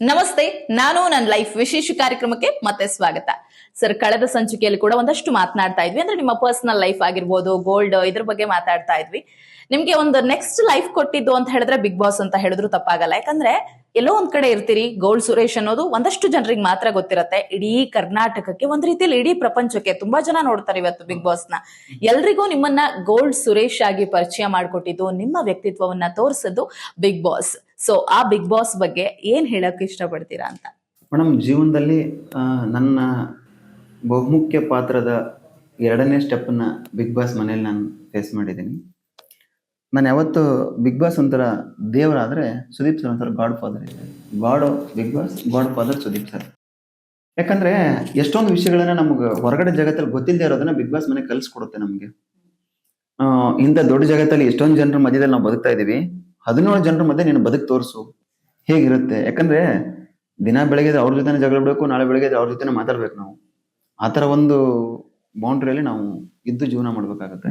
ನಮಸ್ತೆ, ನಾನು ನನ್ನ ಲೈಫ್ ವಿಶೇಷ ಕಾರ್ಯಕ್ರಮಕ್ಕೆ ಮತ್ತೆ ಸ್ವಾಗತ. ಸರ್, ಕಳೆದ ಸಂಚಿಕೆಯಲ್ಲಿ ಕೂಡ ಒಂದಷ್ಟು ಮಾತನಾಡ್ತಾ ಇದ್ವಿ. ಅಂದ್ರೆ ನಿಮ್ಮ ಪರ್ಸನಲ್ ಲೈಫ್ ಆಗಿರ್ಬೋದು, ಗೋಲ್ಡ್, ಇದ್ರ ಬಗ್ಗೆ ಮಾತಾಡ್ತಾ ಇದ್ವಿ. ನಿಮ್ಗೆ ಒಂದು ನೆಕ್ಸ್ಟ್ ಲೈಫ್ ಕೊಟ್ಟಿದ್ದು ಅಂತ ಹೇಳಿದ್ರೆ ಬಿಗ್ ಬಾಸ್ ಅಂತ ಹೇಳಿದ್ರು ತಪ್ಪಾಗಲ್ಲ. ಯಾಕಂದ್ರೆ ಎಲ್ಲೋ ಒಂದ್ ಕಡೆ ಇರ್ತೀರಿ ಗೋಲ್ಡ್ ಸುರೇಶ್ ಅನ್ನೋದು ಒಂದಷ್ಟು ಜನರಿಗೆ ಮಾತ್ರ ಗೊತ್ತಿರತ್ತೆ. ಇಡೀ ಕರ್ನಾಟಕಕ್ಕೆ ಒಂದ್ ರೀತಿಯಲ್ಲಿ ಇಡೀ ಪ್ರಪಂಚಕ್ಕೆ ತುಂಬಾ ಜನ ನೋಡ್ತಾರೆ ಇವತ್ತು ಬಿಗ್ ಬಾಸ್ನ ಎಲ್ರಿಗೂ ನಿಮ್ಮನ್ನ ಗೋಲ್ಡ್ ಸುರೇಶ್ ಆಗಿ ಪರಿಚಯ ಮಾಡಿಕೊಟ್ಟಿದ್ದು, ನಿಮ್ಮ ವ್ಯಕ್ತಿತ್ವವನ್ನ ತೋರಿಸಿದ್ದು ಬಿಗ್ ಬಾಸ್. ಸೊ ಆ ಬಿಗ್ ಬಾಸ್ ಬಗ್ಗೆ ಏನ್ ಹೇಳಕ್ ಇಷ್ಟಪಡ್ತೀರಾ ಅಂತ? ಮೇಡಮ್, ಜೀವನದಲ್ಲಿ ನನ್ನ ಬಹುಮುಖ್ಯ ಪಾತ್ರದ ಎರಡನೇ ಸ್ಟೆಪ್ನ ಬಿಗ್ ಬಾಸ್ ಮನೇಲಿ ನಾನು ಫೇಸ್ ಮಾಡಿದ್ದೀನಿ. ನಾನು ಯಾವತ್ತು ಬಿಗ್ ಬಾಸ್ ಒಂಥರ ದೇವರಾದ್ರೆ ಸುದೀಪ್ ಸರ್ ಒಂಥರ ಗಾಡ್ ಫಾದರ್ ಇದೆ. God Bigg Boss godfather Sudeep sir. ಯಾಕಂದ್ರೆ, ಎಷ್ಟೊಂದು ವಿಷಯಗಳನ್ನ ನಮ್ಗೆ ಹೊರಗಡೆ ಜಗತ್ತಲ್ಲಿ ಗೊತ್ತಿಲ್ಲದೆ ಇರೋದನ್ನ ಬಿಗ್ ಬಾಸ್ ಮನೆ ಕಲಿಸ್ಕೊಡುತ್ತೆ ನಮಗೆ. ಇಂಥ ದೊಡ್ಡ ಜಗತ್ತಲ್ಲಿ ಎಷ್ಟೊಂದು ಜನರ ಮಧ್ಯದಲ್ಲಿ ನಾವು ಬದುಕ್ತಾ ಇದ್ದೀವಿ. ಹದಿನೇಳು ಜನರ ಮಧ್ಯೆ ನೀನು ಬದುಕು ತೋರಿಸು. ಹೇಗಿರುತ್ತೆ? ಯಾಕಂದ್ರೆ ದಿನ ಬೆಳಗ್ಗೆ ಅವ್ರ ಜೊತೆ ಜಗಳ ಬಿಡಬೇಕು, ನಾಳೆ ಬೆಳಗ್ಗೆ ಅವ್ರ ಜೊತೆ ಮಾತಾಡ್ಬೇಕು ನಾವು. ಆ ಥರ ಒಂದು ಬೌಂಡ್ರಿಯಲ್ಲಿ ನಾವು ಇದ್ದು ಜೀವನ ಮಾಡ್ಬೇಕಾಗತ್ತೆ.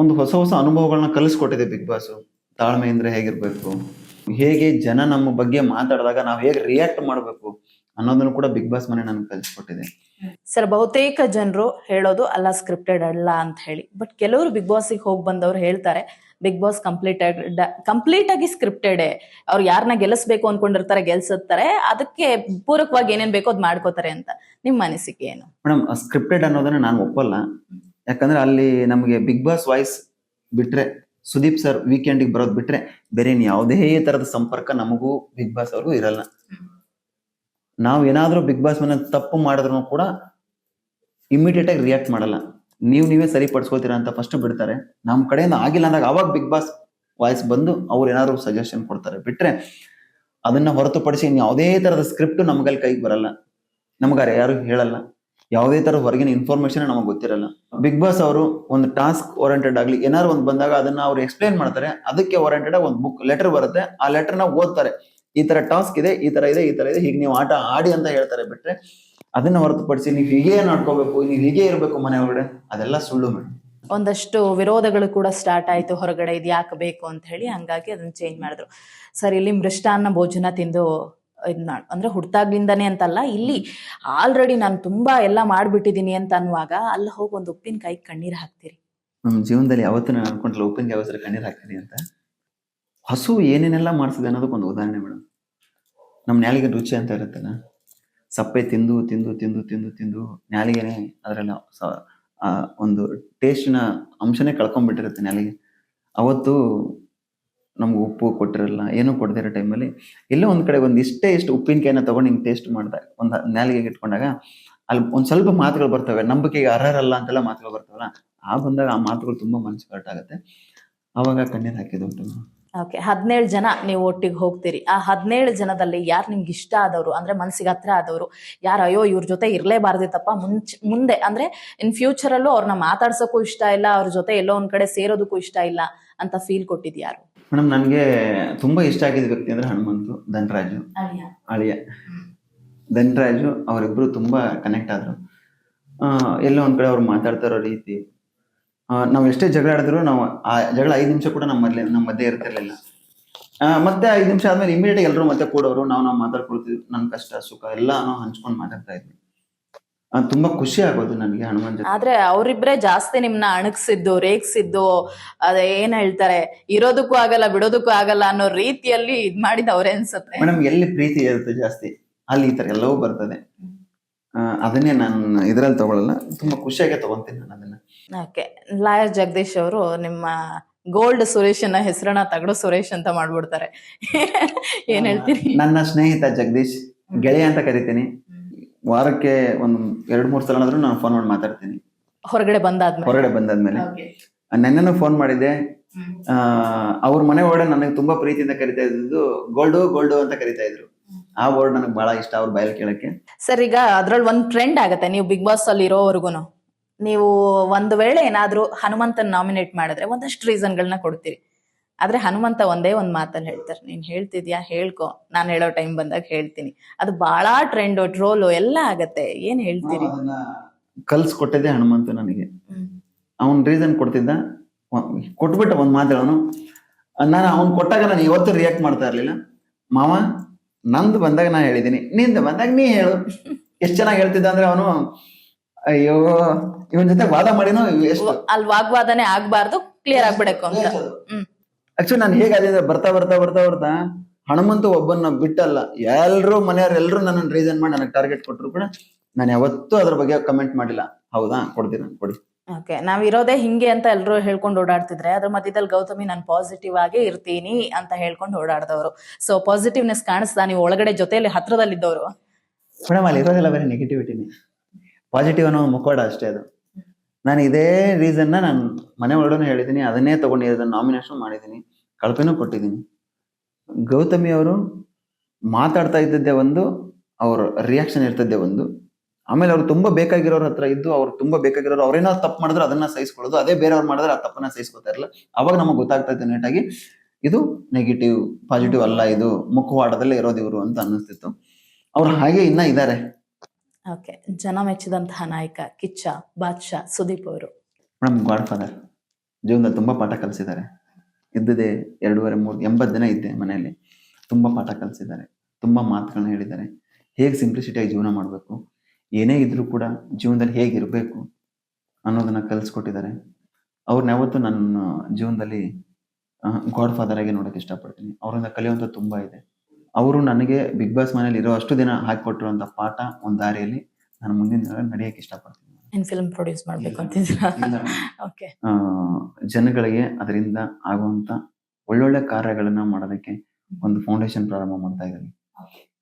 ಒಂದು ಹೊಸ ಹೊಸ ಅನುಭವಗಳನ್ನ ಕಲಿಸ್ಕೊಟ್ಟಿದೆ ಬಿಗ್ ಬಾಸ್ ತಾಳ್ಮೆ ಅಂದ್ರೆ ಹೇಗಿರ್ಬೇಕು? ಹೇಗೆ ಜನ ನಮ್ಮ ಬಗ್ಗೆ ಮಾತಾಡಿದಾಗ ನಾವು ಹೇಗೆ ರಿಯಾಕ್ಟ್ ಮಾಡಬೇಕು ಅನ್ನೋದನ್ನು ಕೂಡ ಬಿಗ್ ಬಾಸ್ ಮನೆ ನನಗೆ ಕಲಿಸ್ಕೊಟ್ಟಿದೆ. ಸರ್, ಬಹುತೇಕ ಜನರು ಹೇಳೋದು ಅಲ್ಲ ಸ್ಕ್ರಿಪ್ಟೆಡ್ ಅಲ್ಲ ಅಂತ ಹೇಳಿ. ಬಟ್ ಕೆಲವರು ಬಿಗ್ ಬಾಸ್ಗೆ ಹೋಗಿ ಬಂದವರು ಹೇಳ್ತಾರೆ ಬಿಗ್ ಬಾಸ್ ಕಂಪ್ಲೀಟ್ ಕಂಪ್ಲೀಟ್ ಆಗಿ ಸ್ಕ್ರಿಪ್ಟೆಡ್ ಅವ್ರು ಯಾರನ್ನ ಗೆಲ್ಲಿಸ್ಬೇಕು ಅನ್ಕೊಂಡಿರ್ತಾರೆ ಗೆಲ್ಸುತ್ತಾರೆ ಅದಕ್ಕೆ ಪೂರಕವಾಗಿ ಏನೇನ್ ಬೇಕೋ ಅದ್ ಮಾಡ್ಕೋತಾರೆ ಅಂತ. ನಿಮ್ಮ ಅನಿಸಿಕೆ ಏನು? ಮೇಡಮ್ ಸ್ಕ್ರಿಪ್ಟೆಡ್ ಅನ್ನೋದನ್ನ ನಾನು ಒಪ್ಪಲ್ಲ. ಯಾಕಂದ್ರೆ ಅಲ್ಲಿ ನಮಗೆ ಬಿಗ್ ಬಾಸ್ ವಾಯ್ಸ್ ಬಿಟ್ರೆ, ಸುದೀಪ್ ಸರ್ ವೀಕೆಂಡಿಗೆ ಬರೋದು ಬಿಟ್ರೆ, ಬೇರೆ ಯಾವುದೇ ತರದ ಸಂಪರ್ಕ ನಮಗೂ ಬಿಗ್ ಬಾಸ್ ಅವ್ರಿಗೂ ಇರಲ್ಲ. ನಾವು ಏನಾದ್ರೂ ಬಿಗ್ ಬಾಸ್ ಮನೆ ತಪ್ಪು ಮಾಡಿದ್ರು ಕೂಡ ಇಮಿಡಿಯೇಟ್ ಆಗಿ ರಿಯಾಕ್ಟ್ ಮಾಡಲ್ಲ. ನೀವು ನೀವೇ ಸರಿಪಡಿಸ್ಕೊಳ್ತೀರಾ ಅಂತ ಫಸ್ಟ್ ಬಿಡ್ತಾರೆ. ನಮ್ಮ ಕಡೆಯಿಂದ ಆಗಿಲ್ಲ ಅಂದಾಗ ಅವಾಗ ಬಿಗ್ ಬಾಸ್ ವಾಯ್ಸ್ ಬಂದು ಅವ್ರು ಏನಾದ್ರು ಸಜೆಷನ್ ಕೊಡ್ತಾರೆ. ಬಿಟ್ರೆ ಅದನ್ನ ಹೊರತುಪಡಿಸಿ ಯಾವುದೇ ತರದ ಸ್ಕ್ರಿಪ್ಟ್ ನಮಗಲ್ಲಿ ಕೈಗೆ ಬರಲ್ಲ. ನಮಗಾರೆ ಯಾರು ಹೇಳಲ್ಲ. ಯಾವುದೇ ತರ ಹೊರಗಿನ ಇನ್ಫಾರ್ಮೇಶನ್ ನಮಗೆ ಗೊತ್ತಿರಲ್ಲ. ಬಿಗ್ ಬಾಸ್ ಅವರು ಒಂದು ಟಾಸ್ಕ್ ಓರಿಯೆಂಟೆಡ್ ಆಗ್ಲಿ ಏನಾರು ಒಂದು ಬಂದಾಗ ಅದನ್ನ ಅವ್ರು ಎಕ್ಸ್ಪ್ಲೈನ್ ಮಾಡ್ತಾರೆ. ಅದಕ್ಕೆ ಓರಿಯೆಂಟೆಡ್ ಒಂದು ಬುಕ್ ಲೆಟರ್ ಬರುತ್ತೆ. ಆ ಲೆಟರ್ನ ಓದ್ತಾರೆ. ಈ ತರ ಟಾಸ್ಕ್ ಇದೆ, ಈ ತರ ಇದೆ, ಈ ತರ ಇದೆ. ಹೀಗೆ ನೀವು ಆಟ ಆಡಿ ಅಂತ ಹೇಳ್ತಾರೆ. ಬಿಟ್ರೆ ಅದನ್ನ ಹೊರತುಪಡಿಸಿ ನೀವು ಹೀಗೆ ನೋಡ್ಕೋಬೇಕು ನೀವು ಹೀಗೆ ಇರಬೇಕು ಮನೆ ಒಳಗಡೆ ಅದೆಲ್ಲ ಸುಳ್ಳು ಮೇಡಮ್ ಒಂದಷ್ಟು ವಿರೋಧಗಳು ಕೂಡ ಸ್ಟಾರ್ಟ್ ಆಯ್ತು ಹೊರಗಡೆ ಇದು ಯಾಕೆ ಬೇಕು ಅಂತ ಹೇಳಿ ಹಂಗಾಗಿ ಅದನ್ನ ಚೇಂಜ್ ಮಾಡಿದ್ರು. ಸರ್ ಇಲ್ಲಿ ಮೃಷ್ಟಾನ್ನ ಭೋಜನ ತಿಂದು ಇದ್ ಮಾಡ್ ಅಂದ್ರೆ ಹುಡ್ತಾಗ್ಲಿಂದಾನೆ ಅಂತಲ್ಲ ಇಲ್ಲಿ ಆಲ್ರೆಡಿ ನಾನು ತುಂಬಾ ಎಲ್ಲ ಮಾಡ್ಬಿಟ್ಟಿದ್ದೀನಿ ಅಂತ ಅನ್ನುವಾಗ ಅಲ್ಲಿ ಹೋಗಿ ಒಂದು ಉಪ್ಪಿನಕಾಯಿ ಕಣ್ಣೀರ್ ಹಾಕ್ತೀರಿ. ನಮ್ಮ ಜೀವನದಲ್ಲಿ ಯಾವತ್ತೂ ನಾನು ಅನ್ಕೊಂಡ್ಲ ಉಪ್ಪಿನ ಯಾವತ್ತರ ಕಣ್ಣೀರು ಹಾಕ್ತೀನಿ ಅಂತ? ಹಸು ಏನೇನೆಲ್ಲ ಮಾಡ್ತದೆ ಅನ್ನೋದಕ್ಕೆ ಒಂದು ಉದಾಹರಣೆ ಮೇಡಮ್ ನಮ್ಮ ನ್ಯಾಲಿಗೆ ರುಚಿ ಅಂತ ಇರುತ್ತಲ್ಲ ಸಪ್ಪೆ ತಿಂದು ತಿಂದು ತಿಂದು ತಿಂದು ತಿಂದು ನ್ಯಾಲಿಗೆನೆ ಅದರಲ್ಲಿ ಒಂದು ಟೇಸ್ಟಿನ ಅಂಶನೇ ಕಳ್ಕೊಂಡ್ಬಿಟ್ಟಿರುತ್ತೆ ನ್ಯಾಲಿಗೆ. ಅವತ್ತು ನಮ್ಗೆ ಉಪ್ಪು ಕೊಟ್ಟಿರಲ್ಲ, ಏನೂ ಕೊಡದೆ ಇರೋ ಟೈಮಲ್ಲಿ ಎಲ್ಲೋ ಒಂದು ಕಡೆ ಒಂದು ಇಷ್ಟೇ ಇಷ್ಟು ಉಪ್ಪಿನಕಾಯಿನ ತೊಗೊಂಡು ಹಿಂಗೆ ಟೇಸ್ಟ್ ಮಾಡಿದಾಗ ಒಂದು ನ್ಯಾಲಿಗೆ ಇಟ್ಕೊಂಡಾಗ ಅಲ್ಲಿ ಒಂದು ಸ್ವಲ್ಪ ಮಾತುಗಳು ಬರ್ತವೆ. ನಂಬಿಕೆಗೆ ಅರ್ಹರಲ್ಲ ಅಂತೆಲ್ಲ ಮಾತುಗಳು ಬರ್ತಾವಲ್ಲ, ಆ ಬಂದಾಗ ಆ ಮಾತುಗಳು ತುಂಬಾ ಮನಸ್ಸು ಕರೆಕ್ಟ್ ಆಗುತ್ತೆ. ಅವಾಗ ಕಣ್ಣೀರು ಹಾಕಿದ್ದು ಉಂಟು. ಓಕೆ ಹದಿನೇಳು ಜನ ನೀವು ಒಟ್ಟಿಗೆ ಹೋಗ್ತೀರಿ. ಆ ಹದಿನೇಳು ಜನದಲ್ಲಿ ಯಾರು ನಿಮ್ಗೆ ಇಷ್ಟ ಆದವರು? ಅಂದ್ರೆ ಮನಸ್ಸಿಗೆ ಹತ್ರ ಆದವರು. ಯಾರು ಅಯ್ಯೋ ಇವ್ರ ಜೊತೆ ಇರಲೇಬಾರ್ದಿತ್ತಪ್ಪ ಮುಂಚೆ ಮುಂದೆ. ಅಂದ್ರೆ ಇನ್ ಫ್ಯೂಚರ್ ಅಲ್ಲೂ ಅವ್ರನ್ನ ಮಾತಾಡ್ಸೋಕ್ಕೂ ಇಷ್ಟ ಇಲ್ಲ ಅವ್ರ ಜೊತೆ ಎಲ್ಲೋ ಒಂದ್ ಕಡೆ ಸೇರೋದಕ್ಕೂ ಇಷ್ಟ ಇಲ್ಲ ಅಂತ ಫೀಲ್ ಕೊಟ್ಟಿದ್ ಯಾರು? ಮೇಡಮ್ ನನಗೆ ತುಂಬಾ ಇಷ್ಟ ಆಗಿದ ವ್ಯಕ್ತಿ ಅಂದ್ರೆ ಹನುಮಂತು ಧನರಾಜು ಅಳಿಯ. ಧನರಾಜು ಅವರಿಬ್ರು ತುಂಬಾ ಕನೆಕ್ಟ್ ಆದ್ರು. ಎಲ್ಲೋ ಒಂದ್ ಕಡೆ ಅವ್ರು ಮಾತಾಡ್ತಾ ಇರೋ ರೀತಿ ನಾವು ಎಷ್ಟೇ ಜಗಳ ಆಡಿದ್ರು ನಾವು ಆ ಜಗಳ ಐದು ನಿಮಿಷ ಕೂಡ ನಮ್ಮ ನಮ್ಮ ಮಧ್ಯೆ ಇರ್ತಿರ್ಲಿಲ್ಲ. ಆ, ಮತ್ತೆ ಐದು ನಿಮಿಷ ಆದ್ಮೇಲೆ ಇಮಿಡಿಯೇಟ್ ಎಲ್ಲರೂ ಮತ್ತೆ ಕೂಡೋರು ನಾವು ನಾವು ಮಾತಾಡ್ಕೊಳ್ತಿದ್ವಿ. ನನ್ನ ಕಷ್ಟ ಸುಖ ಎಲ್ಲ ನಾವು ಹಂಚ್ಕೊಂಡು ಮಾತಾಡ್ತಾ ಇದ್ವಿ. ತುಂಬಾ ಖುಷಿ ಆಗೋದು ನನಗೆ ಹನುಮಂತ ಆದ್ರೆ ಅವರಿಬ್ರೆ ಜಾಸ್ತಿ ನಿಮ್ನ ಅಣಗ್ಸಿದ್ದು ರೇಗ್ಸಿದ್ದು ಅದ ಏನ್ ಹೇಳ್ತಾರೆ ಇರೋದಕ್ಕೂ ಆಗಲ್ಲ ಬಿಡೋದಕ್ಕೂ ಆಗಲ್ಲ ಅನ್ನೋ ರೀತಿಯಲ್ಲಿ ಇದ್ ಮಾಡಿದ ಅವ್ರೇ ಅನ್ಸುತ್ತೆ. ಮೇಡಮ್ ಎಲ್ಲಿ ಪ್ರೀತಿ ಇರುತ್ತೆ ಜಾಸ್ತಿ ಅಲ್ಲಿ ಈ ತರ ಎಲ್ಲವೂ ಬರ್ತದೆ. ಆ, ಅದನ್ನೇ ನಾನು ಇದ್ರಲ್ಲಿ ತಗೊಳಲ್ಲ ತುಂಬಾ ಖುಷಿಯಾಗೆ ತಗೊಂತೀನಿ ನಾನು ಅದನ್ನ. ಓಕೆ ಲಾಯರ್ ಜಗದೀಶ್ ಅವರು ನಿಮ್ಮ ಗೋಲ್ಡ್ ಸುರೇಶನ ಹೆಸರನ್ನ ತಗಡು ಸುರೇಶ್ ಅಂತ ಮಾಡ್ಬಿಡ್ತಾರೆ. ಏನ್ ಹೇಳ್ತೀರಿ? ನನ್ನ ಸ್ನೇಹಿತ ಜಗದೀಶ್ ಗೆಳೆಯ ಅಂತ ಕರಿತೀನಿ. ವಾರಕ್ಕೆ ಒಂದು ಎರಡ್ ಮೂರ್ ಸಲ ಆದ್ರೂ ನಾನು ಫೋನ್ ಮಾಡಿ ಮಾತಾಡ್ತೀನಿ. ಹೊರಗಡೆ ಬಂದಾದ್ಮೇಲೆ? ಹೊರಗಡೆ ಬಂದಾದ್ಮೇಲೆ. ನೆನ್ನೆನೂ ಫೋನ್ ಮಾಡಿದ್ದೆ. ಅವ್ರ ಮನೆ ಒಳಗಡೆ ನನಗೆ ತುಂಬಾ ಪ್ರೀತಿಯಿಂದ ಕರಿತಾ ಇದ್ದು ಗೋಲ್ಡು ಗೋಲ್ಡು ಅಂತ ಕರಿತಾ ಇದ್ರು. ಆ ವರ್ಡ್ ನನಗೆ ಬಹಳ ಇಷ್ಟ ಅವ್ರ ಬಯಲು ಕೇಳಕ್ಕೆ. ಸರ್ ಈಗ ಅದ್ರಲ್ಲಿ ಒಂದ್ ಟ್ರೆಂಡ್ ಆಗತ್ತೆ ನೀವು ಬಿಗ್ ಬಾಸ್ ಅಲ್ಲಿ ಇರೋವರೆಗೂನು ನೀವು ಒಂದ್ ವೇಳೆ ಏನಾದರೂ ಹನುಮಂತನ್ ನಾಮಿನೇಟ್ ಮಾಡಿದ್ರೆ ಒಂದಷ್ಟು ರೀಸನ್ಗಳನ್ನ ಕೊಡ್ತೀರಿ. ಆದ್ರೆ ಹನುಮಂತ ಒಂದೇ ಒಂದ್ ಮಾತಲ್ಲಿ ಹೇಳ್ತಾರೆ. ನೀನ್ ಹೇಳ್ತಿದ್ಯಾ? ಹೇಳ್ಕೊ. ನಾನು ಹೇಳೋ ಟೈಮ್ ಬಂದಾಗ ಹೇಳ್ತೀನಿ. ಅದು ಬಹಳ ಟ್ರೆಂಡ್ ಟ್ರೋಲು ಎಲ್ಲ ಆಗತ್ತೆ. ಏನ್ ಹೇಳ್ತೀರಿ? ಕಲ್ಸ್ಕೊಟ್ಟಿದ್ದೆ ಹನುಮಂತ ನನಗೆ. ಅವನ್ ರೀಸನ್ ಕೊಡ್ತಿದ್ದ? ಕೊಟ್ಬಿಟ್ಟ ಒಂದ್ ಮಾತು ಹೇಳೋನು. ನಾನು ಅವನ್ ಕೊಟ್ಟಾಗ ನಾನು ಇವತ್ತು ರಿಯಾಕ್ಟ್ ಮಾಡ್ತಾ ಇರ್ಲಿಲ್ಲ. ಮಾವ ನಂದು ಬಂದಾಗ ನಾ ಹೇಳಿದೀನಿ ನಿಂದು ಬಂದಾಗ ನೀ ಹೇಳು. ಎಷ್ಟ್ ಚೆನ್ನಾಗಿ ಹೇಳ್ತಿದ್ದ ಅಂದ್ರೆ ಅವನು ಅಯ್ಯೋ ಇವನ್ ಜೊತೆ ವಾದ ಮಾಡಿನೋ ಎಷ್ಟು? ಅಲ್ಲಿ ವಾಗ್ವಾದನೆ ಆಗ್ಬಾರ್ದು ಕ್ಲಿಯರ್ ಆಗ್ಬಿಡಬೇಕು ಅಂತ ಹ್ಮ್. ಆಕ್ಚುಲಿ ನಾನು ಹೇಗೆ ಬರ್ತಾ ಬರ್ತಾ ಬರ್ತಾ ಬರ್ತಾ ಹನುಮಂತು ಒಬ್ಬನ್ನ ಬಿಟ್ಟಲ್ಲ. ಎಲ್ರು ಮನೆಯವ್ರು ಎಲ್ರು ನನ್ನ ರೀಸನ್ ಮಾಡಿ ನನಗೆ ಟಾರ್ಗೆಟ್ ಕೊಟ್ಟರು ಕೂಡ ನಾನು ಯಾವತ್ತೂ ಅದ್ರ ಬಗ್ಗೆ ಕಮೆಂಟ್ ಮಾಡಿಲ್ಲ. ಹೌದಾ? ಕೊಡ್ತೀನಿ ಕೊಡಿ. ಓಕೆ ನಾವ್ ಇರೋದೇ ಹಿಂಗೆ ಅಂತ ಎಲ್ರು ಹೇಳ್ಕೊಂಡು ಓಡಾಡ್ತಿದ್ರೆ ಅದ್ರ ಮಧ್ಯದಲ್ಲಿ ಗೌತಮಿ ನಾನು ಪಾಸಿಟಿವ್ ಆಗಿ ಇರ್ತೀನಿ ಅಂತ ಹೇಳ್ಕೊಂಡು ಓಡಾಡ್ದವ್ರು. ಸೊ ಪಾಸಿಟಿವ್ನೆಸ್ ಕಾಣಿಸ್ತಾ ನೀವು ಒಳಗಡೆ ಜೊತೆಯಲ್ಲಿ ಹತ್ರದಲ್ಲಿದ್ದವರು. ಮೇಡಮ್ ಅಲ್ಲಿ ಇರೋದೆಲ್ಲ ಬೇರೆ ನೆಗೆಟಿವಿಟಿನಿ ಪಾಸಿಟಿವ್ ಅನ್ನೋ ಮುಖವಾಡ ಅಷ್ಟೇ ಅದು. ನಾನು ಇದೇ ರೀಸನ್ನ ನಾನು ಮನೆ ಒಳಗಡೆ ಹೇಳಿದ್ದೀನಿ ಅದನ್ನೇ ತಗೊಂಡು ನಾಮಿನೇಷನ್ ಮಾಡಿದ್ದೀನಿ ಕಳಪೆನೂ ಕೊಟ್ಟಿದ್ದೀನಿ ಗೌತಮಿ ಅವರು ಮಾತಾಡ್ತಾ ಇದ್ದದ್ದೇ ಒಂದು, ಅವ್ರ ರಿಯಾಕ್ಷನ್ ಇರ್ತದ್ದೇ ಒಂದು. ಆಮೇಲೆ ಅವ್ರು ತುಂಬ ಬೇಕಾಗಿರೋರ ಹತ್ರ ಇದ್ದು, ಅವ್ರು ತುಂಬ ಬೇಕಾಗಿರೋರು ಅವ್ರೇನೋ ತಪ್ಪು ಮಾಡಿದ್ರೆ ಅದನ್ನ ಸಹಿಸ್ಕೊಳ್ಳೋದು, ಅದೇ ಬೇರೆಯವ್ರು ಮಾಡಿದ್ರೆ ಆ ತಪ್ಪನ್ನ ಸಹಿಸ್ಕೊತಾ ಇರಲ್ಲ. ಅವಾಗ ನಮಗೆ ಗೊತ್ತಾಗ್ತಾ ಇತ್ತು ನೀಟಾಗಿ ಇದು ನೆಗೆಟಿವ್ ಪಾಸಿಟಿವ್ ಅಲ್ಲ, ಇದು ಮುಖವಾಡದಲ್ಲೇ ಇರೋದು ಇವರು ಅಂತ ಅನ್ನಿಸ್ತಿತ್ತು. ಅವ್ರು ಹಾಗೆ ಇನ್ನ ಇದ್ದಾರೆ ಓಕೆ. ಜನ ಮೆಚ್ಚಿದಂತಹ ನಾಯಕ ಕಿಚ್ಚ, ಬಾದ್ಶಾ, ಸುದೀಪ್ ಅವರು. ಮೇಡಮ್ ಗಾಡ್ ಫಾದರ್ ಜೀವನದಲ್ಲಿ ತುಂಬಾ ಪಾಠ ಕಲಿಸಿದ್ದಾರೆ. ಇದ್ದದೆ ಎರಡೂವರೆ ಮೂರು, ಎಂಬತ್ತು ದಿನ ಇದ್ದೆ ಮನೆಯಲ್ಲಿ. ತುಂಬಾ ಪಾಠ ಕಲಿಸಿದ್ದಾರೆ. ತುಂಬಾ ಮಾತುಗಳನ್ನ ಹೇಳಿದ್ದಾರೆ. ಹೇಗೆ ಸಿಂಪ್ಲಿಸಿಟಿಯಾಗಿ ಜೀವನ ಮಾಡಬೇಕು? ಏನೇ ಇದ್ರೂ ಕೂಡ ಜೀವನದಲ್ಲಿ ಹೇಗಿರಬೇಕು ಅನ್ನೋದನ್ನ ಕಲಿಸ್ಕೊಟ್ಟಿದ್ದಾರೆ. ಅವ್ರನ್ನ ಯಾವತ್ತೂ ನನ್ನ ಜೀವನದಲ್ಲಿ ಗಾಡ್ ಫಾದರ್ ಆಗಿ ನೋಡೋಕೆ ಇಷ್ಟಪಡ್ತೀನಿ. ಅವರಿಂದ ಕಲಿಯುವಂಥ ತುಂಬಾ ಇದೆ. ಅವರು ನನಗೆ ಬಿಗ್ ಬಾಸ್ ಮನೇಲಿ ಇರೋ ಅಷ್ಟು ದಿನ ಹಾಕಿಕೊಟ್ಟಿರುವಂಥ ಪಾಠ ಒಂದು ದಾರಿಯಲ್ಲಿ ನಾನು ಮುಂದಿನ ದಿನ ನಡೆಯಕ್ಕೆ ಇಷ್ಟಪಡ್ತೀನಿ. ಇನ್ ಫಿಲ್ಮ್ ಪ್ರೊಡ್ಯೂಸ್ ಮಾಡ್ಬೇಕು ಅಂತಿದ್ದೀರಾ? ಓಕೆ ಆ, ಜನಗಳಿಗೆ ಅದರಿಂದ ಆಗುವಂತ ಒಳ್ಳೊಳ್ಳೆ ಕಾರ್ಯಗಳನ್ನ ಮಾಡೋದಕ್ಕೆ ಒಂದು ಫೌಂಡೇಶನ್ ಪ್ರಾರಂಭ ಮಾಡ್ತಾ ಇದ್ದೀನಿ.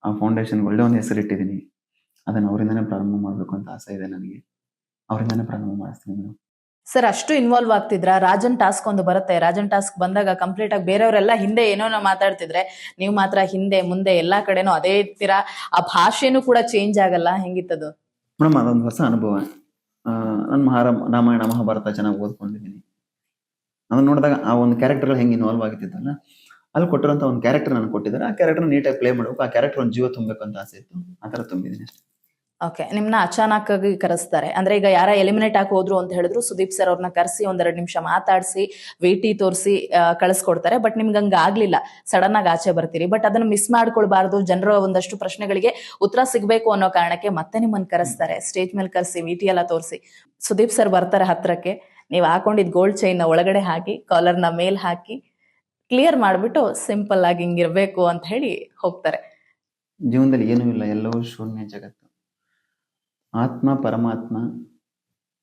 ಆ ಫೌಂಡೇಶನ್ ಒಳ್ಳೆ ಒಂದು ಹೆಸರಿಟ್ಟಿದ್ದೀನಿ. ಅದನ್ನ ಅವರಿಂದನೇ ಪ್ರಾರಂಭ ಮಾಡಬೇಕು ಅಂತ ಆಸೆ ಇದೆ ನನಗೆ. ಅವರಿಂದನೇ ಪ್ರಾರಂಭ ಮಾಡಿಸ್ತೀನಿ ಮೇಡಮ್ ಸರ್, ಅಷ್ಟು ಇನ್ವಾಲ್ವ್ ಆಗ್ತಿದ್ರ? ರಾಜನ್ ಟಾಸ್ಕ್ ಒಂದು ಬರುತ್ತೆ. ರಾಜನ್ ಟಾಸ್ಕ್ ಬಂದಾಗ ಕಂಪ್ಲೀಟ್ ಆಗಿ ಬೇರೆಯವರೆಲ್ಲ ಹಿಂದೆ ಏನೋ ಮಾತಾಡ್ತಿದ್ರೆ, ನೀವು ಮಾತ್ರ ಹಿಂದೆ, ಮುಂದೆ ಎಲ್ಲಾ ಕಡೆನೂ ಅದೇ ಇರ್ತೀರಾ? ಆ ಭಾಷೆನೂ ಕೂಡ ಚೇಂಜ್ ಆಗಲ್ಲ? ಹೆಂಗಿತ್ತದು? ಮೇಡಮ್, ಅದೊಂದು ಹೊಸ ಅನುಭವ. ನಾನು ಮಹಾರ, ರಾಮಾಯಣ, ಮಹಾಭಾರತ ಚೆನ್ನಾಗಿ ಓದ್ಕೊಂಡಿದ್ದೀನಿ. ಅದನ್ನ ನೋಡಿದಾಗ ಆ ಒಂದು ಕ್ಯಾರೆಕ್ಟರ್ ಹೆಂಗೆ ಇನ್ವಾಲ್ವ್ ಆಗ್ತಿದ್ದಲ್ಲ ಅಲ್ಲಿ ಕೊಟ್ಟಿರೋಂಥ ಒಂದು ಕ್ಯಾರೆಕ್ಟರ್ ನನಗೆ ಕೊಟ್ಟಿದ್ದಾರೆ. ಆ ಕ್ಯಾರೆಕ್ಟರ್ ನೀಟಾಗಿ ಪ್ಲೇ ಮಾಡಬೇಕು. ಆ ಕ್ಯಾರೆಕ್ಟರ್ ಒಂದು ಜೀವ ತುಂಬಬೇಕು ಅಂತ ಆಸೆ ಇತ್ತು. ಆ ಥರ ತುಂಬಿದ್ದೀನಿ ಓಕೆ ನಿಮ್ನ ಅಚಾನಕ್ ಆಗಿ ಕರೆಸ್ತಾರೆ. ಅಂದ್ರೆ ಈಗ ಯಾರ ಎಲಿಮಿನೇಟ್ ಆಗಿ ಹೋದ್ರು ಅಂತ ಹೇಳಿದ್ರು ಸುದೀಪ್ ಸರ್ ಅವ್ರನ್ನ ಕರೆಸಿ ಒಂದೆರಡು ನಿಮಿಷ ಮಾತಾಡಿಸಿ ವೇಟಿ ತೋರಿಸಿ ಕಳಿಸ್ಕೊಡ್ತಾರೆ. ಬಟ್ ನಿಮ್ಗೆ ಹಂಗ ಆಗ್ಲಿಲ್ಲ. ಸಡನ್ ಆಗಿ ಆಚೆ ಬರ್ತೀರಿ. ಬಟ್ ಅದನ್ನ ಮಿಸ್ ಮಾಡ್ಕೊಳ್ಬಾರ್ದು. ಜನರ ಒಂದಷ್ಟು ಪ್ರಶ್ನೆಗಳಿಗೆ ಉತ್ತರ ಸಿಗ್ಬೇಕು ಅನ್ನೋ ಕಾರಣಕ್ಕೆ ಮತ್ತೆ ನಿಮ್ಮನ್ನ ಕರೆಸ್ತಾರೆ. ಸ್ಟೇಜ್ ಮೇಲೆ ಕರೆಸಿ ವೇಟಿ ಎಲ್ಲ ತೋರಿಸಿ. ಸುದೀಪ್ ಸರ್ ಬರ್ತಾರೆ ಹತ್ರಕ್ಕೆ. ನೀವು ಹಾಕೊಂಡಿದ್ ಗೋಲ್ಡ್ ಚೈನ್ ಒಳಗಡೆ ಹಾಕಿ ಕಾಲರ್ನ ಮೇಲ್ ಹಾಕಿ ಕ್ಲಿಯರ್ ಮಾಡ್ಬಿಟ್ಟು ಸಿಂಪಲ್ ಆಗಿ ಹಿಂಗಿರ್ಬೇಕು ಅಂತ ಹೇಳಿ ಹೋಗ್ತಾರೆ. ಜೀವನದಲ್ಲಿ ಏನೂ ಇಲ್ಲ. ಎಲ್ಲವೂ ಶೂನ್ಯ ಜಗತ್ತು. ಆತ್ಮ, ಪರಮಾತ್ಮ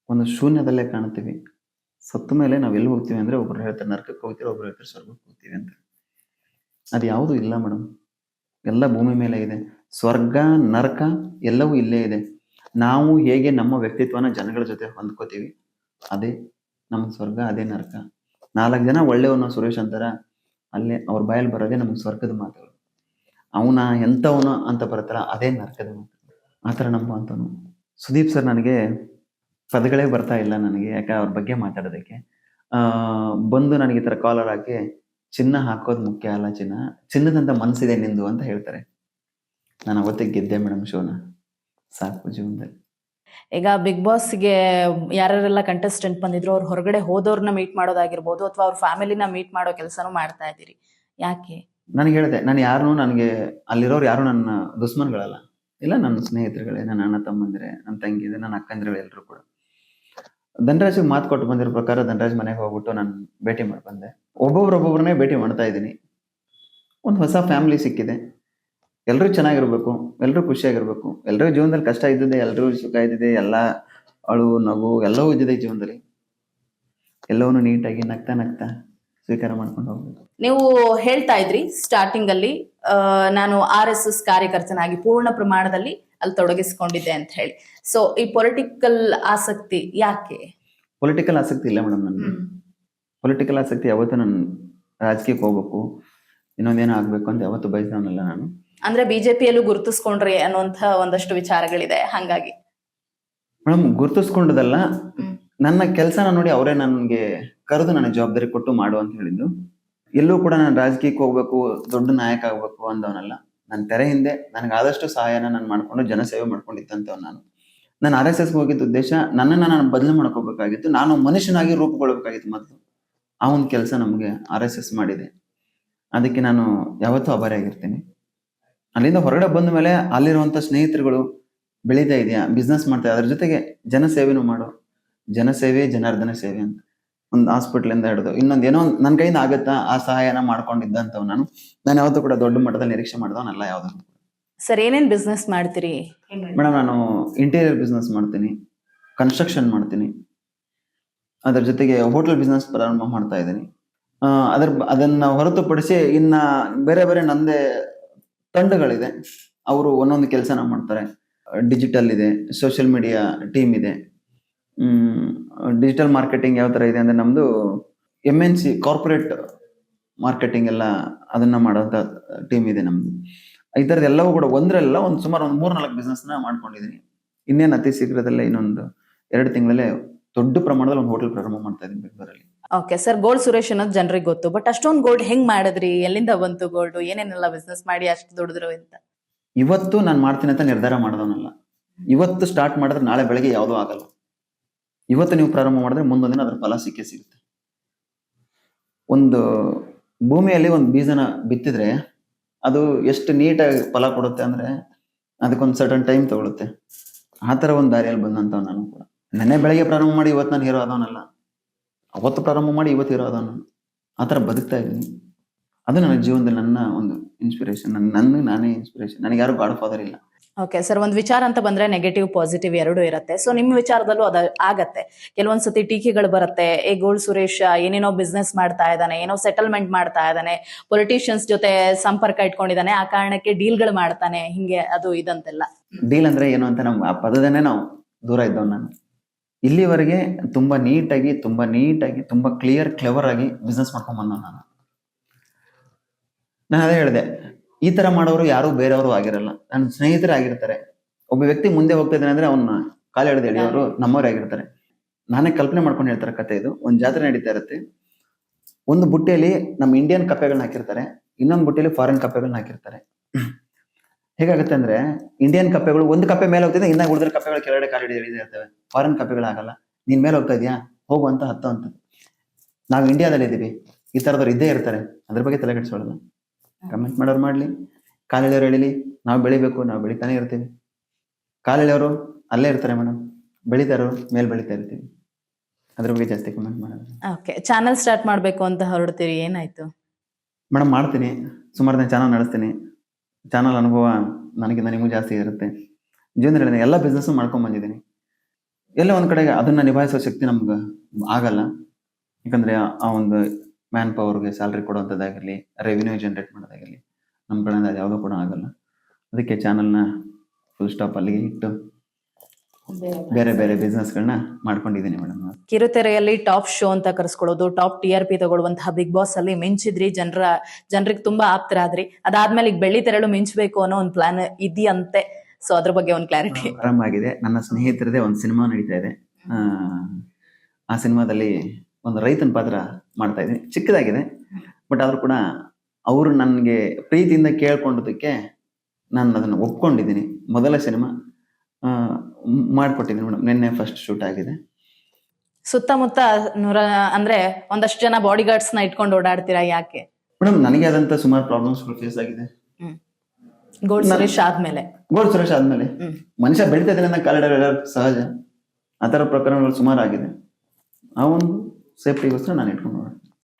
ಒಂದು ಶೂನ್ಯದಲ್ಲೇ ಕಾಣ್ತೀವಿ ಸತ್ತ ಮೇಲೆ ನಾವು ಎಲ್ಲಿ ಹೋಗ್ತೀವಿ ಅಂದ್ರೆ ಒಬ್ರು ಹೇಳ್ತಾರೆ ನರ್ಕಕ್ಕೆ ಹೋಗ್ತೀವಿ ಒಬ್ರು ಹೇಳ್ತಾರೆ, ಸ್ವರ್ಗಕ್ಕೆ ಹೋಗ್ತೀವಿ ಅಂತ. ಅದು ಯಾವುದು ಇಲ್ಲ ಮೇಡಮ್. ಎಲ್ಲ ಭೂಮಿ ಮೇಲೆ ಇದೆ. ಸ್ವರ್ಗ, ನರಕ ಎಲ್ಲವೂ ಇಲ್ಲೇ ಇದೆ. ನಾವು ಹೇಗೆ ನಮ್ಮ ವ್ಯಕ್ತಿತ್ವನ ಜನಗಳ ಜೊತೆ ಹೊಂದ್ಕೋತೀವಿ, ಅದೇ ನಮ್ಮ ಸ್ವರ್ಗ, ಅದೇ ನರಕ. ನಾಲ್ಕು ಜನ ಒಳ್ಳೆಯವನು ಸುರೇಶ್ ಅಂತಾರ, ಅಲ್ಲೇ ಅವ್ರ ಬಾಯಲ್ಲಿ ಬರೋದೇ ನಮ್ಗೆ ಸ್ವರ್ಗದ ಮಾತುಗಳು. ಅವನ ಎಂಥವನು ಅಂತ ಬರ್ತಾರ ಅದೇ ನರಕದ ಮಾತು. ಆ ಥರ ನಂಬುವಂಥವನು. ಸುದೀಪ್ ಸರ್ ನನಗೆ ಪದಗಳೇ ಬರ್ತಾ ಇಲ್ಲ ನನಗೆ ಯಾಕೆ ಅವ್ರ ಬಗ್ಗೆ ಮಾತಾಡೋದಕ್ಕೆ. ಬಂದು ನನಗೆ ಈ ಥರ ಕಾಲರ್ ಹಾಕಿ ಚಿನ್ನ ಹಾಕೋದು ಮುಖ್ಯ ಅಲ್ಲ ಚಿನ್ನ ಚಿನ್ನದಂತ ಮನಸ್ಸಿದೆ ನಿಂದು ಅಂತ ಹೇಳ್ತಾರೆ. ನಾನು ಅವತ್ತಿಗೆ ಗೆದ್ದೆ ಮೇಡಮ್ ಶೋನ. ಸಾಕು ಜೀವನದಲ್ಲಿ. ಈಗ ಬಿಗ್ ಬಾಸ್ಗೆ ಯಾರ್ಯಾರೆಲ್ಲ ಕಂಟೆಸ್ಟೆಂಟ್ ಬಂದಿದ್ರು ಅವ್ರು ಹೊರಗಡೆ ಹೋದವ್ರನ್ನ ಮೀಟ್ ಮಾಡೋದಾಗಿರ್ಬೋದು ಅಥವಾ ಅವ್ರ ಫ್ಯಾಮಿಲಿನ ಮೀಟ್ ಮಾಡೋ ಕೆಲಸನೂ ಮಾಡ್ತಾ ಇದ್ದೀರಿ. ಯಾಕೆ? ನನಗೆ ಹೇಳಿದೆ ನಾನು ಯಾರನ್ನೂ ನನಗೆ ಅಲ್ಲಿರೋರು ಯಾರು ನನ್ನ ದುಶ್ಮನ್ಗಳಲ್ಲ. ಇಲ್ಲ ನನ್ನ ಸ್ನೇಹಿತರುಗಳೇ ನನ್ನ ಅಣ್ಣ ತಮ್ಮಂದಿರೆ ನನ್ನ ತಂಗಿದೆ ನನ್ನ ಅಕ್ಕಂದಿರುಗಳು ಎಲ್ಲರೂ ಕೂಡ. ಧನರಾಜಿಗೆ ಮಾತು ಕೊಟ್ಟು ಬಂದಿರೋ ಪ್ರಕಾರ ಧನರಾಜ್ ಮನೆಗೆ ಹೋಗ್ಬಿಟ್ಟು ನಾನು ಭೇಟಿ ಮಾಡಿ ಬಂದೆ. ಒಬ್ಬೊಬ್ರು ಒಬ್ಬೊಬ್ರನ್ನೇ ಭೇಟಿ ಮಾಡ್ತಾ ಇದ್ದೀನಿ. ಒಂದು ಹೊಸ ಫ್ಯಾಮಿಲಿ ಸಿಕ್ಕಿದೆ. ಎಲ್ಲರೂ ಚೆನ್ನಾಗಿರ್ಬೇಕು ಎಲ್ಲರೂ ಖುಷಿಯಾಗಿರ್ಬೇಕು. ಎಲ್ಲರೂ ಜೀವನದಲ್ಲಿ ಕಷ್ಟ ಇದ್ದಿದೆ ಎಲ್ಲರೂ ಸುಖ ಇದ್ದಿದೆ ಎಲ್ಲ ಅಳು ನಗು ಎಲ್ಲವೂ ಇದ್ದಿದೆ ಜೀವನದಲ್ಲಿ. ಎಲ್ಲವನ್ನು ನೀಟಾಗಿ ನಗ್ತಾ ನಗ್ತಾ ಸ್ವೀಕಾರ ಮಾಡ್ಕೊಂಡು ಹೋಗ್ಬೇಕು. ನೀವು ಹೇಳ್ತಾ ಇದ್ರಿ ಸ್ಟಾರ್ಟಿಂಗ್ ಅಲ್ಲಿ ಆ, ನಾನು ಆರ್ ಎಸ್ ಎಸ್ ಕಾರ್ಯಕರ್ತನಾಗಿ ಪೂರ್ಣ ಪ್ರಮಾಣದಲ್ಲಿ ಅಲ್ಲಿ ತೊಡಗಿಸಿಕೊಂಡಿದ್ದೆ ಅಂತ ಹೇಳಿ. ಸೊ ಈ ಪೊಲಿಟಿಕಲ್ ಆಸಕ್ತಿ ಯಾಕೆ? ಪೊಲಿಟಿಕಲ್ ಆಸಕ್ತಿ ಇಲ್ಲ ಮೇಡಮ್ ನನ್ನ ಪೊಲಿಟಿಕಲ್ ಆಸಕ್ತಿ ಯಾವತ್ತು ನಾನು ರಾಜಕೀಯಕ್ಕೆ ಹೋಗ್ಬೇಕು. ಇನ್ನೊಂದೇನೋ ಆಗ್ಬೇಕು ಅಂತ ಯಾವತ್ತು ಬಯಸೋನಲ್ಲ ನಾನು. ಅಂದ್ರೆ ಬಿಜೆಪಿಯಲ್ಲೂ ಗುರುತಿಸ್ಕೊಂಡ್ರಿ ಅನ್ನುವಂತ ಒಂದಷ್ಟು ವಿಚಾರಗಳಿದೆ. ಹಂಗಾಗಿ. ಮೇಡಮ್ ಗುರುತಿಸ್ಕೊಂಡದಲ್ಲ ನನ್ನ ಕೆಲಸನ ನೋಡಿ ಅವರೇ ನನಗೆ ಕರೆದು ನನಗೆ ಜವಾಬ್ದಾರಿ ಕೊಟ್ಟು ಮಾಡು ಅಂತ ಹೇಳಿದ್ದು. ಎಲ್ಲೂ ಕೂಡ ನಾನು ರಾಜಕೀಯಕ್ಕೆ ಹೋಗ್ಬೇಕು, ದೊಡ್ಡ ನಾಯಕ ಆಗ್ಬೇಕು ಅಂದವನಲ್ಲ. ನನ್ನ ತೆರೆ ಹಿಂದೆ ನನಗೆ ಆದಷ್ಟು ಸಹಾಯನ ನಾನು ಮಾಡ್ಕೊಂಡು ಜನಸೇವೆ ಮಾಡ್ಕೊಂಡಿದ್ದಂಥವ್ ನಾನು. ನಾನು ಆರ್ ಎಸ್ ಎಸ್ ಹೋಗಿದ್ದ ಉದ್ದೇಶ ನನ್ನನ್ನು ನಾನು ಬದಲು ಮಾಡ್ಕೋಬೇಕಾಗಿತ್ತು. ನಾನು ಮನುಷ್ಯನಾಗಿ ರೂಪುಗೊಳ್ಬೇಕಾಗಿತ್ತು ಮೊದಲು. ಆ ಒಂದು ಕೆಲಸ ನಮಗೆ ಆರ್ ಎಸ್ ಎಸ್ ಮಾಡಿದೆ. ಅದಕ್ಕೆ ನಾನು ಯಾವತ್ತೂ ಅಭಾರಿಯಾಗಿರ್ತೀನಿ ಅಲ್ಲಿಂದ ಹೊರಗಡೆ ಬಂದ ಮೇಲೆ ಅಲ್ಲಿರುವಂಥ ಸ್ನೇಹಿತರುಗಳು ಬೆಳೀತಾ ಇದೆಯಾ? ಬಿಸ್ನೆಸ್ ಮಾಡ್ತಾ, ಅದ್ರ ಜೊತೆಗೆ ಜನಸೇವೆನೂ ಮಾಡು. ಜನಸೇವೆ, ಜನಾರ್ದನ ಸೇವೆ ಅಂತ. ಒಂದು ಹಾಸ್ಪಿಟ್ಲಿಂದ ಹಿಡಿದು. ಇನ್ನೊಂದು ಏನೋ ನನ್ನ ಕೈಯಿಂದ ಆಗುತ್ತಾ? ಆ ಸಹಾಯನ ಮಾಡ್ಕೊಂಡಿದ್ದಂಥವ್ ನಾನು. ನಾನು ಯಾವತ್ತೂ ಕೂಡ ದೊಡ್ಡ ಮಟ್ಟದಲ್ಲಿ ನಿರೀಕ್ಷೆ ಮಾಡಿದವನಲ್ಲ ಯಾವ್ದು ಸರ್ ಏನೇನ್ ಬಿಸ್ನೆಸ್ ಮಾಡ್ತೀರಿ? ಮೇಡಮ್ ನಾನು ಇಂಟೀರಿಯರ್ ಬಿಸ್ನೆಸ್ ಮಾಡ್ತೀನಿ. ಕನ್ಸ್ಟ್ರಕ್ಷನ್ ಮಾಡ್ತೀನಿ. ಅದರ ಜೊತೆಗೆ ಹೋಟೆಲ್ ಬಿಸ್ನೆಸ್ ಪ್ರಾರಂಭ ಮಾಡ್ತಾ ಇದ್ದೀನಿ. ಅದರ ಅದನ್ನ ಹೊರತುಪಡಿಸಿ ಇನ್ನ ಬೇರೆ ಬೇರೆ ನಂದೇ ತಂಡಗಳಿದೆ. ಅವರು ಒಂದೊಂದು ಕೆಲಸನ ಮಾಡ್ತಾರೆ. ಡಿಜಿಟಲ್ ಇದೆ ಸೋಷಿಯಲ್ ಮೀಡಿಯಾ ಟೀಮ್ ಇದೆ. ಡಿಜಿಟಲ್ ಮಾರ್ಕೆಟಿಂಗ್ ಯಾವ ಥರ ಇದೆ ಅಂದ್ರೆ ನಮ್ಮದು M N C corporate marketing ಎಲ್ಲ ಅದನ್ನ ಮಾಡೋಂಥ ಟೀಮ್ ಇದೆ ನಮ್ದು. ಈ ಥರದ್ದು ಎಲ್ಲವೂ ಕೂಡ ಒಂದರಲ್ಲ ಒಂದು ಸುಮಾರು ಒಂದು ಮೂರ್ ನಾಲ್ಕು ಬಿಸ್ನೆಸ್ನ ಮಾಡ್ಕೊಂಡಿದ್ದೀನಿ ಇನ್ನೇನು ಅತಿ ಶೀಘ್ರದಲ್ಲೇ ಇನ್ನೊಂದು ಎರಡು ತಿಂಗಳಲ್ಲೇ ದೊಡ್ಡ ಪ್ರಮಾಣದಲ್ಲಿ ಒಂದು ಹೋಟೆಲ್ ಪ್ರಾರಂಭ ಮಾಡ್ತಾ ಇದ್ದೀನಿ ಬೆಂಗಳೂರಲ್ಲಿ. ಓಕೆ ಸರ್ ಗೋಲ್ಡ್ ಸುರೇಶ್ ಅನ್ನೋದು ಜನರಿಗೆ ಗೊತ್ತು. ಬಟ್ ಅಷ್ಟೊಂದು ಗೋಲ್ಡ್ ಹೆಂಗ್ ಮಾಡಿದ್ರಿ? ಎಲ್ಲಿಂದ ಬಂತು ಗೋಲ್ಡ್ ಏನೇನೆಲ್ಲ ಬಿಸ್ನೆಸ್ ಮಾಡಿ ಅಷ್ಟು ದುಡಿದ್ರು ಅಂತ? ಇವತ್ತು ನಾನು ಮಾಡ್ತೀನಿ ಅಂತ ನಿರ್ಧಾರ ಮಾಡೋದನ್ನಲ್ಲ ಇವತ್ತು ಸ್ಟಾರ್ಟ್ ಮಾಡಿದ್ರೆ ನಾಳೆ ಬೆಳಗ್ಗೆ ಯಾವುದೂ ಆಗಲ್ಲ. ಇವತ್ತು ನೀವು ಪ್ರಾರಂಭ ಮಾಡಿದ್ರೆ ಮುಂದೊಂದು ದಿನ ಅದ್ರ ಫಲ ಸಿಕ್ಕೇ ಸಿಗುತ್ತೆ. ಒಂದು ಭೂಮಿಯಲ್ಲಿ ಒಂದು ಬೀಜನ ಬಿತ್ತಿದ್ರೆ ಅದು ಎಷ್ಟು ನೀಟಾಗಿ ಫಲ ಕೊಡುತ್ತೆ ಅಂದ್ರೆ ಅದಕ್ಕೊಂದು ಸರ್ಟನ್ ಟೈಮ್ ತಗೊಳುತ್ತೆ. ಆ ಥರ ಒಂದು ದಾರಿಯಲ್ಲಿ ಬಂದಂತ ನಾನು ಕೂಡ. ನೆನ್ನೆ ಬೆಳಗ್ಗೆ ಪ್ರಾರಂಭ ಮಾಡಿ ಇವತ್ತು ನಾನು ಹೀರೋ ಆದವನಲ್ಲ. ಅವತ್ತು ಪ್ರಾರಂಭ ಮಾಡಿ ಇವತ್ತು ಹೀರೋ ಆದವನು ಆ ಥರ ಬದುಕ್ತಾ ಇದ್ದೀನಿ. ಅದು ನನ್ನ ಜೀವನದಲ್ಲಿ ನನ್ನ ಒಂದು ಇನ್ಸ್ಪಿರೇಷನ್ ನನ್ನ ನನ್ನ ನಾನೇ ಇನ್ಸ್ಪಿರೇಷನ್ ನನಗೆ ಯಾರು ಗಾಡ್ ಫಾದರ್ ಇಲ್ಲ. ಓಕೆ ಸರ್ ಒಂದು ವಿಚಾರ ಅಂತ ಬಂದ್ರೆ ನೆಗೆಟಿವ್ ಪಾಸಿಟಿವ್ ಎರಡೂ ಇರುತ್ತೆ. ಸೊ ನಿಮ್ಮ ವಿಚಾರದಲ್ಲೂ ಅದ ಆಗತ್ತೆ. ಕೆಲವೊಂದ್ ಸತಿ ಟೀಕೆಗಳು ಬರುತ್ತೆ. ಏ ಗೋಲ್ಡ್ ಸುರೇಶ್, ಏನೇನೋ ಬಿಸ್ನೆಸ್ ಮಾಡ್ತಾ ಇದ್ದಾನೆ, ಏನೋ ಸೆಟಲ್ಮೆಂಟ್ ಮಾಡ್ತಾ ಇದ್ದಾನೆ ಪೊಲಿಟಿಷಿಯನ್ಸ್ ಜೊತೆ ಸಂಪರ್ಕ ಇಟ್ಕೊಂಡಿದ್ದಾನೆ, ಆ ಕಾರಣಕ್ಕೆ ಡೀಲ್ಗಳು ಮಾಡ್ತಾನೆ, ಹಿಂಗೆ ಅದು ಇದಂತೆಲ್ಲ. ಡೀಲ್ ಅಂದ್ರೆ ಏನು ಅಂತ ನಮ್ಮ ಆ ಪದದನ್ನೇ ನಾವು ದೂರ ಇದ್ದವ್ ನಾನು. ಇಲ್ಲಿವರೆಗೆ ತುಂಬಾ ನೀಟಾಗಿ ತುಂಬಾ ನೀಟಾಗಿ, ತುಂಬಾ ಕ್ಲಿಯರ್ ಕ್ಲೆವರ್ ಆಗಿ ಬಿಸ್ನೆಸ್ ಮಾಡ್ಕೊಂಡ್ ಬಂದ ನಾನು. ನಾನು ಅದೇ ಹೇಳಿದೆ ಈ ತರ ಮಾಡೋರು ಯಾರು ಬೇರೆಯವರು ಆಗಿರಲ್ಲ. ನನ್ನ ಸ್ನೇಹಿತರೇ ಆಗಿರ್ತಾರೆ. ಒಬ್ಬ ವ್ಯಕ್ತಿ ಮುಂದೆ ಹೋಗ್ತಾ ಇದ್ದಾನೆ ಅಂದ್ರೆ ಅವನ್ನ ಕಾಲು ಹಿಡಿದು ಎಳೆಯೋರು ನಮ್ಮವರೇ ಆಗಿರ್ತಾರೆ. ನಾನೇ ಕಲ್ಪನೆ ಮಾಡ್ಕೊಂಡು ಹೇಳ್ತಾರೆ ಕತೆ ಇದು. ಒಂದು ಜಾತ್ರೆ ನಡೀತಾ ಇರುತ್ತೆ. ಒಂದು ಬುಟ್ಟಿಯಲ್ಲಿ ನಮ್ಮ ಇಂಡಿಯನ್ ಕಪ್ಪೆಗಳನ್ನ ಹಾಕಿರ್ತಾರೆ. ಇನ್ನೊಂದು ಬುಟ್ಟಿಯಲ್ಲಿ ಫಾರಿನ್ ಕಪ್ಪೆಗಳನ್ನ ಹಾಕಿರ್ತಾರೆ. ಹೇಗಾಗುತ್ತೆ ಅಂದ್ರೆ ಇಂಡಿಯನ್ ಕಪ್ಪೆಗಳು ಒಂದು ಕಪ್ಪೆ ಮೇಲೆ ಹೋಗ್ತಿದೆ ಇನ್ನ ಉಳಿದ್ರೆ ಕಪ್ಪೆಗಳು ಕೆಳಗಡೆ ಕಾಲು ಹಿಡಿದು ಇರ್ತವೆ. ಫಾರಿನ್ ಕಪ್ಪೆಗಳಾಗಲ್ಲ ನೀನ್ ಮೇಲೆ ಹೋಗ್ತಾ ಇದೀಯಾ? ಹೋಗು ಅಂತ ಹತ್ತು ಅಂತ ನಾವು ಇಂಡಿಯಾದಲ್ಲಿ ಇದೀವಿ ಈ ತರದವ್ರು ಇದ್ದೇ ಇರ್ತಾರೆ. ಅದ್ರ ಬಗ್ಗೆ ತಲೆ ಕೆಡಿಸ್ಕೊಳ್ಳಲ್ಲ ಕಮೆಂಟ್ ಮಾಡೋರು ಮಾಡ್ಲಿ. ಕಾಲೆಳೆಯವ್ರು ಎಳಿಲಿ ನಾವು ಬೆಳಿಬೇಕು ನಾವು ಬೆಳಿತಾನೆ ಇರ್ತೀವಿ. ಕಾಲೆಳೆಯವರು ಅಲ್ಲೇ ಇರ್ತಾರೆ ಮೇಡಮ್. ಬೆಳಿತಾರೋ ಮೇಲ್ ಬೆಳಿತಾ ಇರ್ತೀವಿ. ಅದ್ರ ಬಗ್ಗೆ ಜಾಸ್ತಿ ಕಮೆಂಟ್ ಮಾಡೋದು ಓಕೆ ಚಾನಲ್ ಸ್ಟಾರ್ಟ್ ಮಾಡಬೇಕು ಅಂತ ಹೊರಡ್ತೀರಿ ಏನಾಯ್ತು? ಮೇಡಮ್ ಮಾಡ್ತೀನಿ. ಸುಮಾರು ದಿನ ಚಾನಲ್ ನಡೆಸ್ತೀನಿ. ಚಾನಲ್ ಅನುಭವ ನನಗಿಂತ ನಿಮಗೂ ಜಾಸ್ತಿ ಇರುತ್ತೆ. ಜೀವನದಲ್ಲಿ ಎಲ್ಲ ಬಿಸ್ನೆಸ್ ಮಾಡ್ಕೊಂಡ್ ಬಂದಿದ್ದೀನಿ. ಎಲ್ಲ ಒಂದ್ ಕಡೆಗೆ ಅದನ್ನ ನಿಭಾಯಿಸೋ ಶಕ್ತಿ ನಮ್ಗೆ ಆಗಲ್ಲ. ಯಾಕಂದ್ರೆ ಆ ಒಂದು ಮ್ಯಾನ್ ಪವರ್ಗೆ ಸ್ಯಾಲ್ರಿ ಕೊಡುವಂಥದ್ದಾಗಿರಲಿ ರೆವಿನ್ಯೂ ಜನರೇಟ್ ಮಾಡೋದಾಗಿರಲಿ ನಮ್ಮ ಕಡೆಯಿಂದ ಅದು ಯಾವುದೂ ಕೂಡ ಆಗಲ್ಲ. ಅದಕ್ಕೆ ಚಾನಲ್ನ ಫುಲ್ ಸ್ಟಾಪ್ ಅಲ್ಲಿಗೆ ಇಟ್ಟು ಬೇರೆ ಬೇರೆ ಬಿಸ್ನೆಸ್ಗಳನ್ನ ಮಾಡ್ಕೊಂಡಿದ್ದೀನಿ ಮೇಡಮ್ ಕಿರುತೆರೆಯಲ್ಲಿ ಟಾಪ್ ಶೋ ಅಂತ ಕರೆಸ್ಕೊಳ್ಳೋದು ಟಾಪ್ ಟಿ ಆರ್ ಪಿ ತಗೊಳ್ಳುವಂತಹ ಬಿಗ್ ಬಾಸ್ ಅಲ್ಲಿ ಮಿಂಚಿದ್ರಿ ಜನರ ಜನರಿಗೆ ತುಂಬಾ ಆಪ್ತರಾದ್ರಿ. ಅದಾದ್ಮೇಲೆ ಈಗ ಬೆಳ್ಳಿ ತೆರಳು ಮಿಂಚಬೇಕು ಅನ್ನೋ ಒಂದು ಪ್ಲಾನ್ ಇದೆಯಂತೆ. ಸೊ ಅದ್ರ ಬಗ್ಗೆ ಒಂದು ಕ್ಲಾರಿಟಿ ಆರಾಮಾಗಿದೆ. ನನ್ನ ಸ್ನೇಹಿತರದೇ ಒಂದು ಸಿನಿಮಾ ನಡೀತಾ ಇದೆ. ಆ ಸಿನಿಮಾದಲ್ಲಿ ಒಂದು ರೈತನ ಪಾತ್ರ ಮಾಡ್ತಾ ಇದ್ದೀನಿ. ಚಿಕ್ಕದಾಗಿದೆ. ಬಟ್ ಆದರೂ ಕೂಡ ಅವರು ನನಗೆ ಪ್ರೀತಿಯಿಂದ ಕೇಳ್ಕೊಂಡದಕ್ಕೆ ನಾನು ಅದನ್ನು ಒಪ್ಕೊಂಡಿದ್ದೀನಿ. ಮೊದಲ ಸಿನಿಮಾ ಮಾಡಿಕೊಟ್ಟಿದ್ದೀನಿ ಮೇಡಮ್. ನಿನ್ನೆ ಫಸ್ಟ್ ಶೂಟ್ ಆಗಿದೆ. ಸುತ್ತಮುತ್ತ ನೂರ ಅಂದ್ರೆ ಒಂದಷ್ಟು ಜನ ಬಾಡಿ ಗಾರ್ಡ್ಸ್ನ ಇಟ್ಕೊಂಡು ಓಡಾಡ್ತೀರಾ ಯಾಕೆ? ಮೇಡಮ್ ನನಗೆ ಆದಂತ ಸುಮಾರು ಪ್ರಾಬ್ಲಮ್ಸ್ ಫೇಸ್ ಆಗಿದೆ. ಗೋಲ್ಡ್ ಸುರೇಶ್ ಆದ್ಮೇಲೆ. ಗೋಲ್ಡ್ ಸುರೇಶ್ ಆದ್ಮೇಲೆ. ಮನುಷ್ಯ ಬೆಳಿತಾ ಇದ್ದಾನೆ ಸಹಜ. ಆ ಥರ ಪ್ರಕರಣಗಳು ಸುಮಾರು ಆಗಿದೆ ಆ ಒಂದು ಸೇಫ್ಟಿಗೋಸ್ಕರ ನಾನು ಇಟ್ಕೊಂಡು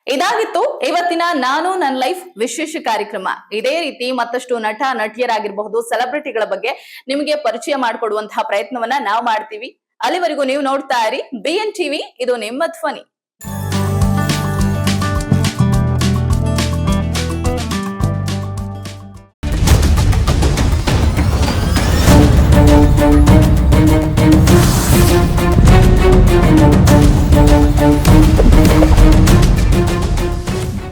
ಇದಾಗಿತ್ತು. ಇವತ್ತಿನ ನಾನು ನನ್ನ ಲೈಫ್ ವಿಶೇಷ ಕಾರ್ಯಕ್ರಮ. ಇದೇ ರೀತಿ ಮತ್ತಷ್ಟು ನಟ, ನಟಿಯರಾಗಿರಬಹುದು, ಸೆಲೆಬ್ರಿಟಿಗಳ ಬಗ್ಗೆ ನಿಮಗೆ ಪರಿಚಯ ಮಾಡಿಕೊಡುವಂತಹ ಪ್ರಯತ್ನವನ್ನ ನಾವು ಮಾಡ್ತೀವಿ. ಅಲ್ಲಿವರೆಗೂ ನೀವು ನೋಡ್ತಾ ಇರಿ. ಬಿ ಎನ್ ಟಿವಿ, ಇದು ನಿಮ್ಮ ಧ್ವನಿ.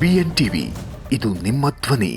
ಬಿಎನ್ ಟಿವಿ ಇದು ನಿಮ್ಮ ಧ್ವನಿ.